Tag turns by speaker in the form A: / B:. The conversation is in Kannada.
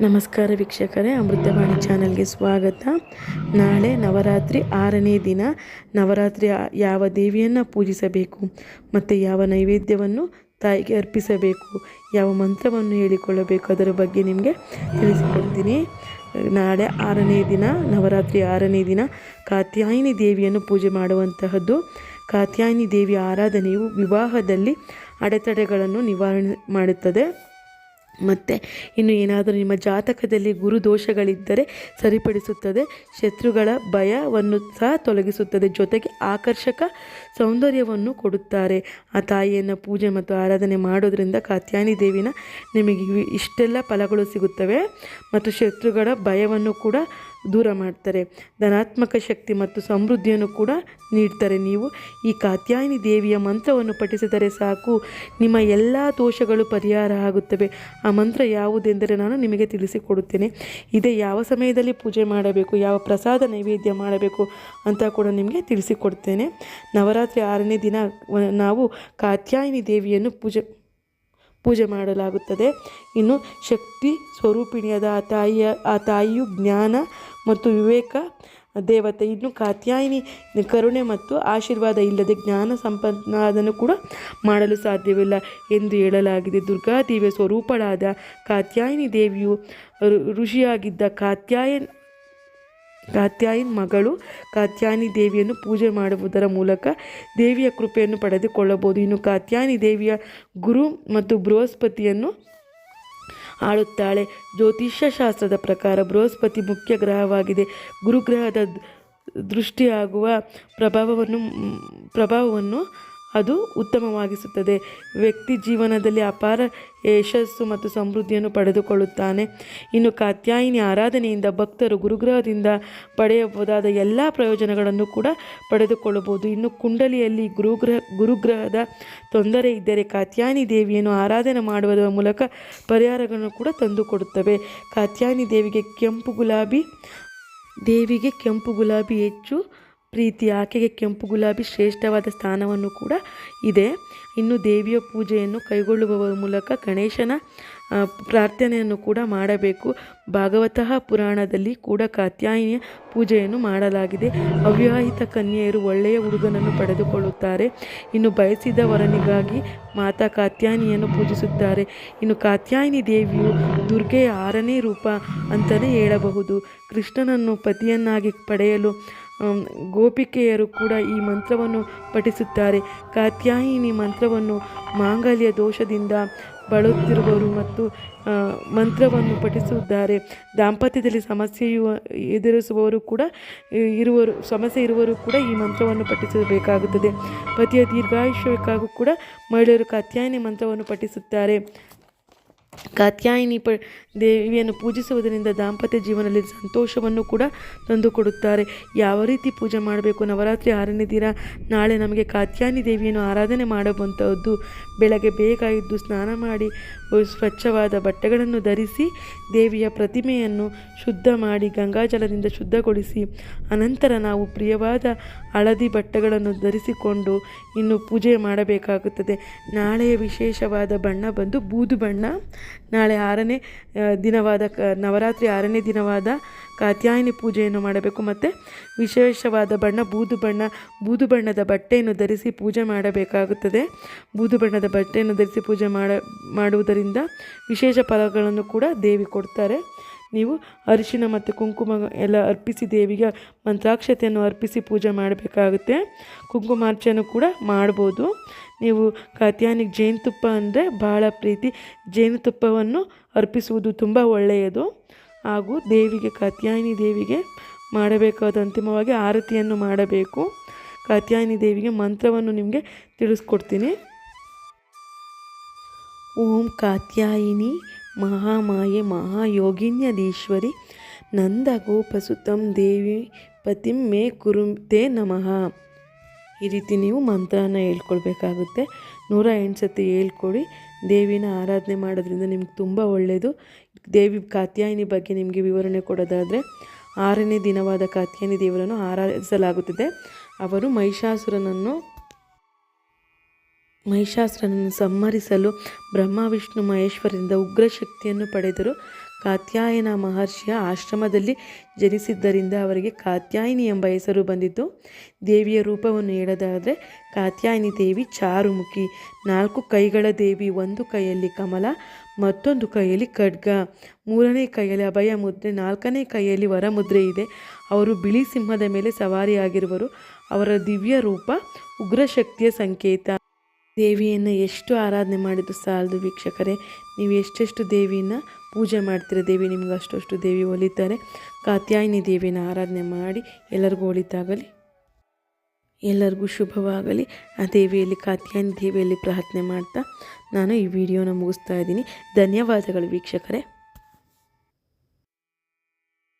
A: ನಮಸ್ಕಾರ ವೀಕ್ಷಕರೇ, ಅಮೃತವಾಣಿ ಚಾನಲ್ಗೆ ಸ್ವಾಗತ. ನಾಳೆ ನವರಾತ್ರಿ ಆರನೇ ದಿನ. ನವರಾತ್ರಿ ಯಾವ ದೇವಿಯನ್ನು ಪೂಜಿಸಬೇಕು, ಮತ್ತು ಯಾವ ನೈವೇದ್ಯವನ್ನು ತಾಯಿಗೆ ಅರ್ಪಿಸಬೇಕು, ಯಾವ ಮಂತ್ರವನ್ನು ಹೇಳಿಕೊಳ್ಳಬೇಕು ಅದರ ಬಗ್ಗೆ ನಿಮಗೆ ತಿಳಿಸಿಕೊಡ್ತೀನಿ. ನಾಳೆ ಆರನೇ ದಿನ, ನವರಾತ್ರಿ ಆರನೇ ದಿನ ಕಾತ್ಯಾಯಿನಿ ದೇವಿಯನ್ನು ಪೂಜೆ ಮಾಡುವಂತಹದ್ದು. ಕಾತ್ಯಾಯಿನಿ ದೇವಿಯ ಆರಾಧನೆಯು ವಿವಾಹದಲ್ಲಿ ಅಡೆತಡೆಗಳನ್ನು ನಿವಾರಣೆ ಮಾಡುತ್ತದೆ. ಮತ್ತು ಇನ್ನು ಏನಾದರೂ ನಿಮ್ಮ ಜಾತಕದಲ್ಲಿ ಗುರು ದೋಷಗಳಿದ್ದರೆ ಸರಿಪಡಿಸುತ್ತದೆ. ಶತ್ರುಗಳ ಭಯವನ್ನು ಸಹ ತೊಲಗಿಸುತ್ತದೆ. ಜೊತೆಗೆ ಆಕರ್ಷಕ ಸೌಂದರ್ಯವನ್ನು ಕೊಡುತ್ತಾರೆ. ಆ ತಾಯಿಯನ್ನು ಪೂಜೆ ಮತ್ತು ಆರಾಧನೆ ಮಾಡೋದರಿಂದ ಕಾತ್ಯಾನಿ ದೇವಿನ ನಿಮಗೆ ಇಷ್ಟೆಲ್ಲ ಫಲಗಳು ಸಿಗುತ್ತವೆ. ಮತ್ತು ಶತ್ರುಗಳ ಭಯವನ್ನು ಕೂಡ ದೂರ ಮಾಡ್ತಾರೆ. ಧನಾತ್ಮಕ ಶಕ್ತಿ ಮತ್ತು ಸಮೃದ್ಧಿಯನ್ನು ಕೂಡ ನೀಡ್ತಾರೆ ನೀವು. ಈ ಕಾತ್ಯಾಯಿನಿ ದೇವಿಯ ಮಂತ್ರವನ್ನು ಪಠಿಸಿದರೆ ಸಾಕು. ನಿಮ್ಮ ಎಲ್ಲ ದೋಷಗಳು ಪರಿಹಾರ ಆಗುತ್ತವೆ. ಆ ಮಂತ್ರ ಯಾವುದೆಂದರೆ ನಾನು ನಿಮಗೆ ತಿಳಿಸಿಕೊಡುತ್ತೇನೆ. ಇದೇ ಯಾವ ಸಮಯದಲ್ಲಿ ಪೂಜೆ ಮಾಡಬೇಕು, ಯಾವ ಪ್ರಸಾದ ನೈವೇದ್ಯ ಮಾಡಬೇಕು ಅಂತ ಕೂಡ ನಿಮಗೆ ತಿಳಿಸಿಕೊಡ್ತೇನೆ. ನವರಾತ್ರಿ ಆರನೇ ದಿನ ನಾವು ಕಾತ್ಯಾಯಿನಿ ದೇವಿಯನ್ನು ಪೂಜೆ ಪೂಜೆ ಮಾಡಲಾಗುತ್ತದೆ. ಇನ್ನು ಶಕ್ತಿ ಸ್ವರೂಪಿಣಿಯಾದ ಆ ತಾಯಿಯ, ಆ ತಾಯಿಯು ಜ್ಞಾನ ಮತ್ತು ವಿವೇಕ ದೇವತೆ. ಇನ್ನು ಕಾತ್ಯಾಯಿನಿ ಕರುಣೆ ಮತ್ತು ಆಶೀರ್ವಾದ ಇಲ್ಲದೆ ಜ್ಞಾನ ಸಂಪನ್ನಾದನ್ನು ಕೂಡ ಮಾಡಲು ಸಾಧ್ಯವಿಲ್ಲ ಎಂದು ಹೇಳಲಾಗಿದೆ. ದುರ್ಗಾದೇವಿಯ ಸ್ವರೂಪಳಾದ ಕಾತ್ಯಾಯಿನಿ ದೇವಿಯು ಋಷಿಯಾಗಿದ್ದ ಕಾತ್ಯಾಯನ್ ಕಾತ್ಯಾಯಿನ್ ಮಗಳು ಕಾತ್ಯಾನಿ ದೇವಿಯನ್ನು ಪೂಜೆ ಮಾಡುವುದರ ಮೂಲಕ ದೇವಿಯ ಕೃಪೆಯನ್ನು ಪಡೆದುಕೊಳ್ಳಬಹುದು. ಇನ್ನು ಕಾತ್ಯಾನಿ ದೇವಿಯ ಗುರು ಮತ್ತು ಬೃಹಸ್ಪತಿಯನ್ನು ಆಳುತ್ತಾಳೆ. ಜ್ಯೋತಿಷ್ಯ ಶಾಸ್ತ್ರದ ಪ್ರಕಾರ ಬೃಹಸ್ಪತಿ ಮುಖ್ಯ ಗ್ರಹವಾಗಿದೆ. ಗುರುಗ್ರಹದ ದೃಷ್ಟಿಯಾಗುವ ಪ್ರಭಾವವನ್ನು ಪ್ರಭಾವವನ್ನು ಅದು ಉತ್ತಮವಾಗಿಸುತ್ತದೆ. ವ್ಯಕ್ತಿ ಜೀವನದಲ್ಲಿ ಅಪಾರ ಯಶಸ್ಸು ಮತ್ತು ಸಮೃದ್ಧಿಯನ್ನು ಪಡೆದುಕೊಳ್ಳುತ್ತಾನೆ. ಇನ್ನು ಕಾತ್ಯಾಯಿನಿ ಆರಾಧನೆಯಿಂದ ಭಕ್ತರು ಗುರುಗ್ರಹದಿಂದ ಪಡೆಯಬಹುದಾದ ಎಲ್ಲ ಪ್ರಯೋಜನಗಳನ್ನು ಕೂಡ ಪಡೆದುಕೊಳ್ಳಬಹುದು. ಇನ್ನು ಕುಂಡಲಿಯಲ್ಲಿ ಗುರುಗ್ರಹ, ಗುರುಗ್ರಹದ ತೊಂದರೆ ಇದ್ದರೆ ಕಾತ್ಯಾಯಿನಿ ದೇವಿಯನ್ನು ಆರಾಧನೆ ಮಾಡುವುದರ ಮೂಲಕ ಪರಿಹಾರಗಳನ್ನು ಕೂಡ ತಂದುಕೊಡುತ್ತವೆ. ಕಾತ್ಯಾಯಿನಿ ದೇವಿಗೆ ಕೆಂಪು ಗುಲಾಬಿ, ದೇವಿಗೆ ಕೆಂಪು ಗುಲಾಬಿ ಹೆಚ್ಚು ಪ್ರೀತಿ, ಆಕೆಗೆ ಕೆಂಪು ಗುಲಾಬಿ ಶ್ರೇಷ್ಠವಾದ ಸ್ಥಾನವನ್ನು ಕೂಡ ಇದೆ. ಇನ್ನು ದೇವಿಯ ಪೂಜೆಯನ್ನು ಕೈಗೊಳ್ಳುವ ಮೂಲಕ ಗಣೇಶನ ಪ್ರಾರ್ಥನೆಯನ್ನು ಕೂಡ ಮಾಡಬೇಕು. ಭಾಗವತಃ ಪುರಾಣದಲ್ಲಿ ಕೂಡ ಕಾತ್ಯಾಯಿನಿಯ ಪೂಜೆಯನ್ನು ಮಾಡಲಾಗಿದೆ. ಅವಿವಾಹಿತ ಕನ್ಯೆಯರು ಒಳ್ಳೆಯ ಹುಡುಗನನ್ನು ಪಡೆದುಕೊಳ್ಳುತ್ತಾರೆ. ಇನ್ನು ಬಯಸಿದ ವರನಿಗಾಗಿ ಮಾತಾ ಕಾತ್ಯಾಯಿನಿಯನ್ನು ಪೂಜಿಸುತ್ತಾರೆ. ಇನ್ನು ಕಾತ್ಯಾಯಿನಿ ದೇವಿಯು ದುರ್ಗೆಯ ಆರನೇ ರೂಪ ಅಂತಲೇ ಹೇಳಬಹುದು. ಕೃಷ್ಣನನ್ನು ಪತಿಯನ್ನಾಗಿ ಪಡೆಯಲು ಗೋಪಿಕೆಯರು ಕೂಡ ಈ ಮಂತ್ರವನ್ನು ಪಠಿಸುತ್ತಾರೆ. ಕಾತ್ಯಾಯಿನಿ ಮಂತ್ರವನ್ನು ಮಾಂಗಲ್ಯ ದೋಷದಿಂದ ಬಳಲುತ್ತಿರುವವರು ಮತ್ತು ಮಂತ್ರವನ್ನು ಪಠಿಸುತ್ತಾರೆ. ದಾಂಪತ್ಯದಲ್ಲಿ ಸಮಸ್ಯೆಯು ಎದುರಿಸುವವರು ಕೂಡ ಇರುವರು, ಸಮಸ್ಯೆ ಇರುವವರು ಕೂಡ ಈ ಮಂತ್ರವನ್ನು ಪಠಿಸಬೇಕಾಗುತ್ತದೆ. ಪತಿಯ ದೀರ್ಘಾಯುಷ್ಯಕ್ಕಾಗೂ ಕೂಡ ಮಹಿಳೆಯರು ಕಾತ್ಯಾಯಿನಿ ಮಂತ್ರವನ್ನು ಪಠಿಸುತ್ತಾರೆ. ಕಾತ್ಯಾಯಿನಿ ಪ ದೇವಿಯನ್ನು ಪೂಜಿಸುವುದರಿಂದ ದಾಂಪತ್ಯ ಜೀವನದಲ್ಲಿ ಸಂತೋಷವನ್ನು ಕೂಡ ತಂದುಕೊಡುತ್ತಾರೆ. ಯಾವ ರೀತಿ ಪೂಜೆ ಮಾಡಬೇಕು? ನವರಾತ್ರಿ ಆರನೇ ದಿನ, ನಾಳೆ ನಮಗೆ ಕಾತ್ಯಾಯಿನಿ ದೇವಿಯನ್ನು ಆರಾಧನೆ ಮಾಡುವಂಥದ್ದು. ಬೆಳಗ್ಗೆ ಬೇಗ ಇದ್ದು ಸ್ನಾನ ಮಾಡಿ, ಸ್ವಚ್ಛವಾದ ಬಟ್ಟೆಗಳನ್ನು ಧರಿಸಿ, ದೇವಿಯ ಪ್ರತಿಮೆಯನ್ನು ಶುದ್ಧ ಮಾಡಿ ಗಂಗಾಜಲದಿಂದ ಶುದ್ಧಗೊಳಿಸಿ, ಅನಂತರ ನಾವು ಪ್ರಿಯವಾದ ಹಳದಿ ಬಟ್ಟೆಗಳನ್ನು ಧರಿಸಿಕೊಂಡು ಇನ್ನು ಪೂಜೆ ಮಾಡಬೇಕಾಗುತ್ತದೆ. ನಾಳೆಯ ವಿಶೇಷವಾದ ಬಣ್ಣ ಬಂದು ಬೂದು ಬಣ್ಣ. ನಾಳೆ ಆರನೇ ದಿನವಾದ ನವರಾತ್ರಿ ಆರನೇ ದಿನವಾದ ಕಾತ್ಯಾಯಿನಿ ಪೂಜೆಯನ್ನು ಮಾಡಬೇಕು ಮತ್ತು ವಿಶೇಷವಾದ ಬಣ್ಣ, ಬೂದು ಬಣ್ಣ, ಬೂದು ಬಣ್ಣದ ಬಟ್ಟೆಯನ್ನು ಧರಿಸಿ ಪೂಜೆ ಮಾಡಬೇಕಾಗುತ್ತದೆ. ಬೂದು ಬಣ್ಣದ ಬಟ್ಟೆಯನ್ನು ಧರಿಸಿ ಪೂಜೆ ಮಾಡ, ಮಾಡುವುದರಿಂದ ವಿಶೇಷ ಫಲಗಳನ್ನು ಕೂಡ ದೇವಿ ಕೊಡ್ತಾರೆ. ನೀವು ಅರಿಶಿನ ಮತ್ತು ಕುಂಕುಮ ಎಲ್ಲ ಅರ್ಪಿಸಿ ದೇವಿಗೆ ಮಂತ್ರಾಕ್ಷತೆಯನ್ನು ಅರ್ಪಿಸಿ ಪೂಜೆ ಮಾಡಬೇಕಾಗುತ್ತೆ. ಕುಂಕುಮಾರ್ಚನೆ ಕೂಡ ಮಾಡ್ಬೋದು. ನೀವು ಕಾತ್ಯಾನಿಗೆ ಜೇನುತುಪ್ಪ ಅಂದರೆ ಬಹಳ ಪ್ರೀತಿ. ಜೇನುತುಪ್ಪವನ್ನು ಅರ್ಪಿಸುವುದು ತುಂಬ ಒಳ್ಳೆಯದು. ಹಾಗೂ ದೇವಿಗೆ, ಕಾತ್ಯಾಯಿನಿ ದೇವಿಗೆ ಮಾಡಬೇಕಾದ ಅಂತಿಮವಾಗಿ ಆರತಿಯನ್ನು ಮಾಡಬೇಕು. ಕಾತ್ಯಾಯಿನಿ ದೇವಿಗೆ ಮಂತ್ರವನ್ನು ನಿಮಗೆ ತಿಳಿಸ್ಕೊಡ್ತೀನಿ. ಓಂ ಕಾತ್ಯಾಯಿನಿ ಮಹಾಮಾಯೆ ಮಹಾಯೋಗಿನ್ಯದೀಶ್ವರಿ ನಂದ ಗೋಪಸುತಂ ದೇವಿ ಪತಿಂ ಮೇ ಕುರುತೆ ನಮಃ. ಈ ರೀತಿ ನೀವು ಮಂತ್ರನ ಹೇಳ್ಕೊಳ್ಬೇಕಾಗುತ್ತೆ. ನೂರ ಎಂಟು ಸತಿ ಹೇಳ್ಕೊಡಿ. ದೇವಿನ ಆರಾಧನೆ ಮಾಡೋದ್ರಿಂದ ನಿಮ್ಗೆ ತುಂಬ ಒಳ್ಳೆಯದು ದೇವಿ ಕಾತ್ಯಾಯಿನಿ ಬಗ್ಗೆ ನಿಮಗೆ ವಿವರಣೆ ಕೊಡೋದಾದರೆ, ಆರನೇ ದಿನವಾದ ಕಾತ್ಯಾಯಿನಿ ದೇವರನ್ನು ಆರಾಧಿಸಲಾಗುತ್ತದೆ. ಅವರು ಮಹಿಷಾಸುರನನ್ನು ಮಹಿಷಾಸುರನನ್ನು ಸಂಹರಿಸಲು ಬ್ರಹ್ಮ, ವಿಷ್ಣು, ಮಹೇಶ್ವರರಿಂದ ಉಗ್ರ ಶಕ್ತಿಯನ್ನು ಪಡೆದರು. ಕಾತ್ಯಾಯನ ಮಹರ್ಷಿಯ ಆಶ್ರಮದಲ್ಲಿ ಜನಿಸಿದ್ದರಿಂದ ಅವರಿಗೆ ಕಾತ್ಯಾಯಿನಿ ಎಂಬ ಹೆಸರು ಬಂದಿತ್ತು. ದೇವಿಯ ರೂಪವನ್ನು ಹೇಳೋದಾದರೆ, ಕಾತ್ಯಾಯಿನಿ ದೇವಿ ಚಾರುಮುಖಿ, ನಾಲ್ಕು ಕೈಗಳ ದೇವಿ, ಒಂದು ಕೈಯಲ್ಲಿ ಕಮಲ, ಮತ್ತೊಂದು ಕೈಯಲ್ಲಿ ಖಡ್ಗ, ಮೂರನೇ ಕೈಯಲ್ಲಿ ಅಭಯ ಮುದ್ರೆ, ನಾಲ್ಕನೇ ಕೈಯಲ್ಲಿ ವರಮುದ್ರೆ ಇದೆ. ಅವರು ಬಿಳಿ ಸಿಂಹದ ಮೇಲೆ ಸವಾರಿಯಾಗಿರುವರು. ಅವರ ದಿವ್ಯ ರೂಪ ಉಗ್ರಶಕ್ತಿಯ ಸಂಕೇತ. ದೇವಿಯನ್ನು ಎಷ್ಟು ಆರಾಧನೆ ಮಾಡಿದ್ರು ಸಾಲದು ವೀಕ್ಷಕರೇ, ನೀವು ಎಷ್ಟೆಷ್ಟು ದೇವಿಯನ್ನು ಪೂಜೆ ಮಾಡ್ತೀರ ದೇವಿ, ನಿಮ್ಗೆ ಅಷ್ಟು ದೇವಿ ಒಲಿತಾರೆ. ಕಾತ್ಯಾಯಿನಿ ದೇವಿನ ಆರಾಧನೆ ಮಾಡಿ ಎಲ್ಲರಿಗೂ ಒಳಿತಾಗಲಿ ಎಲ್ಲರಿಗೂ ಶುಭವಾಗಲಿ. ಆ ದೇವಿಯಲ್ಲಿ, ಕಾತ್ಯಾಯಿನಿ ದೇವಿಯಲ್ಲಿ ಪ್ರಾರ್ಥನೆ ಮಾಡ್ತಾ ನಾನು ಈ ವಿಡಿಯೋನ ಮುಗಿಸ್ತಾ ಇದ್ದೀನಿ. ಧನ್ಯವಾದಗಳು ವೀಕ್ಷಕರೇ.